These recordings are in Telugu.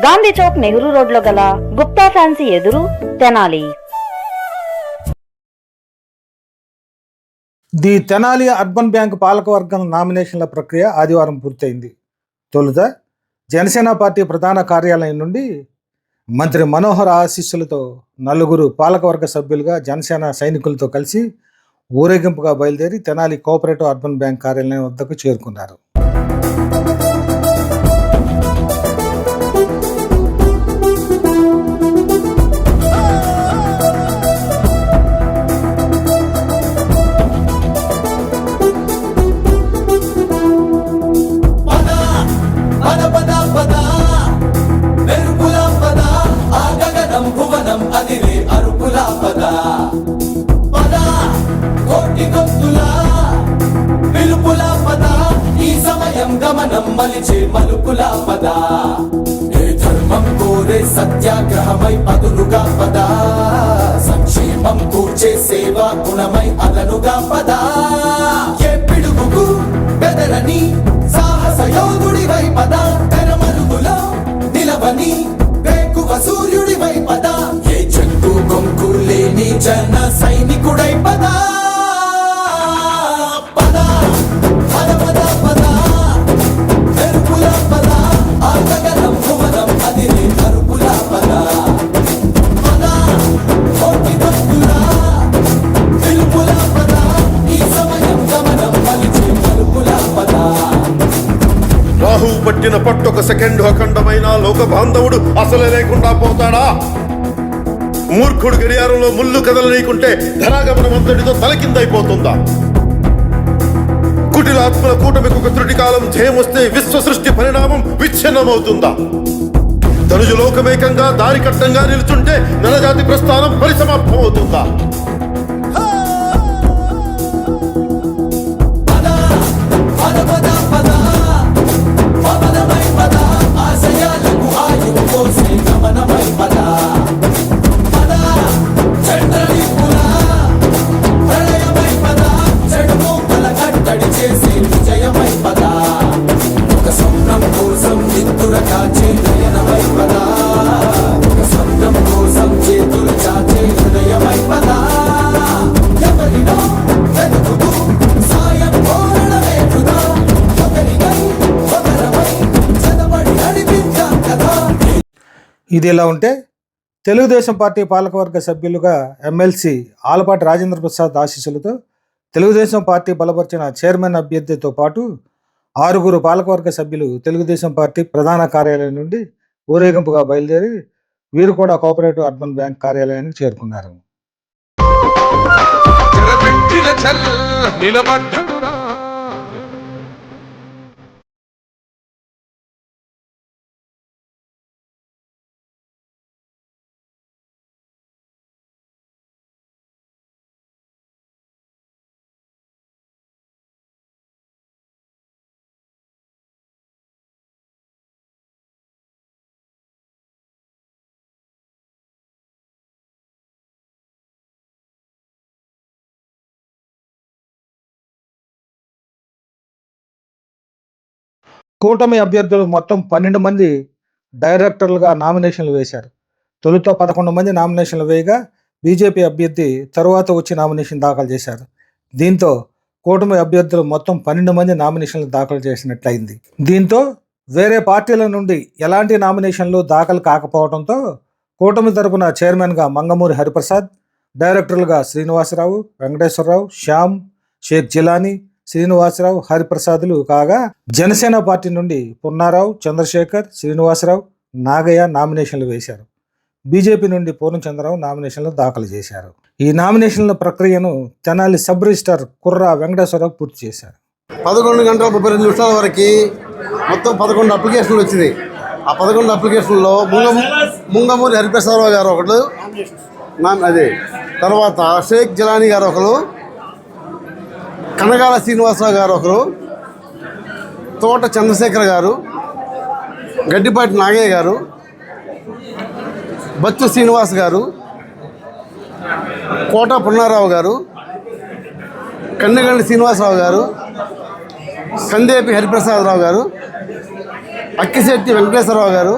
గాంధీ చౌక్ నెహ్రూ రోడ్లో గల గుప్తా ఫ్యాన్సీ ఎదురు Tenali. The Tenali urban bank పాలకవర్గం నామినేషన్ల ప్రక్రియ ఆదివారం పూర్తయింది. తొలుత జనసేన పార్టీ ప్రధాన కార్యాలయం నుండి మంత్రి మనోహర్ ఆశీస్సులతో నలుగురు పాలకవర్గ సభ్యులుగా జనసేన సైనికులతో కలిసి ఊరేగింపుగా బయలుదేరి తెనాలి కోఆపరేటివ్ అర్బన్ బ్యాంక్ కార్యాలయం వద్దకు చేరుకున్నారు. కోటి గొంతుల పద? ఈ సమయం గమనం మలిచే మలుపుల పద? ఏ ధర్మం కోరే సత్యాగ్రహమై పదులుగా పద? సంక్షేమం కూర్చే సేవా గుణమై అదనుగా పద? ఏ పిడుగుకు బెదరని సాహస యోధుడివై పద నిలవని పట్టొక సెకండ్ అఖండమైన లోక బాంధవుడు అసలే లేకుండా పోతాడా? మూర్ఖుడు గడియారంలో ముళ్ళు కదలనీయకుంటే ధరాగమనం అంతటితో తలకిందైపోతుందా కుటిలాత్మల కూటమికి ఒక త్రుటి కాలం జయమొస్తే విశ్వ సృష్టి పరిణామం విచ్ఛిన్నమవుతుందా? ధనుజు లోకమేకంగా దారికట్టంగా నిలుచుంటే నరజాతి ప్రస్థానం పరిసమాప్తమవుతుందా? అవుతుందా ఇది ఇలా ఉంటే తెలుగుదేశం పార్టీ పాలకవర్గ సభ్యులుగా ఎమ్మెల్సీ ఆలపాటి రాజేంద్ర ప్రసాద్ ఆశీస్సులతో తెలుగుదేశం పార్టీ బలపరిచిన చైర్మన్ అభ్యర్థితో పాటు ఆరుగురు పాలకవర్గ సభ్యులు తెలుగుదేశం పార్టీ ప్రధాన కార్యాలయం నుండి ఊరేగింపుగా బయలుదేరి వీరు కూడా కోఆపరేటివ్ అర్బన్ బ్యాంక్ కార్యాలయానికి చేరుకున్నారు. నిలబడ్డ కూటమి అభ్యర్థులు మొత్తం పన్నెండు మంది డైరెక్టర్లుగా నామినేషన్లు వేశారు. తొలుత పదకొండు మంది నామినేషన్లు వేయగా బీజేపీ అభ్యర్థి తరువాత వచ్చి నామినేషన్ దాఖలు చేశారు. దీంతో కూటమి అభ్యర్థులు మొత్తం పన్నెండు మంది నామినేషన్లు దాఖలు చేసినట్లయింది. దీంతో వేరే పార్టీల నుండి ఎలాంటి నామినేషన్లు దాఖలు కాకపోవడంతో కూటమి తరపున చైర్మన్గా మంగమూరి హరిప్రసాద్ డైరెక్టర్లుగా శ్రీనివాసరావు వెంకటేశ్వరరావు శ్యామ్ షేక్ జిలానీ శ్రీనివాసరావు హరిప్రసాద్లు కాగా జనసేన పార్టీ నుండి పున్నారావు చంద్రశేఖర్ శ్రీనివాసరావు నాగయ్య నామినేషన్లు వేశారు. బీజేపీ నుండి పూర్ణచంద్రరావు నామినేషన్లు దాఖలు చేశారు. ఈ నామినేషన్ల ప్రక్రియను తెనాలి సబ్ రిజిస్టార్ కుర్రా వెంకటేశ్వరరావు పూర్తి చేశారు. పదకొండు గంటల ముప్పై రెండు నిమిషాల వరకు మొత్తం పదకొండు అప్లికేషన్లు వచ్చినాయి. ఆ పదకొండు అప్లికేషన్లో ముంగ ముంగమూరి హరిప్రసాదరావు గారు ఒకడు నా అదే తర్వాత షేక్ జలానీ గారు ఒకరు కనగాల శ్రీనివాసరావు గారు ఒకరు తోట చంద్రశేఖర్ గారు గడ్డిపాటి నాగయ్య గారు బచ్చు శ్రీనివాస్ గారు కోట పున్నారావు గారు కన్నెగండి శ్రీనివాసరావు గారు కందేపి హరిప్రసాదరావు గారు అక్కిశెట్టి వెంకటేశ్వరరావు గారు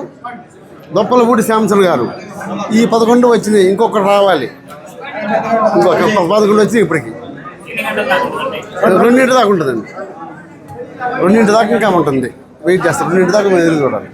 దొప్పలపూడి శ్యామసన్ గారు. ఈ పదకొండు వచ్చినాయి ఇంకొకటి రావాలి. ఇంకొక పదకొండు వచ్చి ఇప్పటికి. రెండింటి దాకా ఉంటుందండి. రెండింటి దాకా ఇంకా ఉంటుంది వెయిట్ చేస్తారు. రెండింటి దాకా మేము ఎదురు చూడాలి.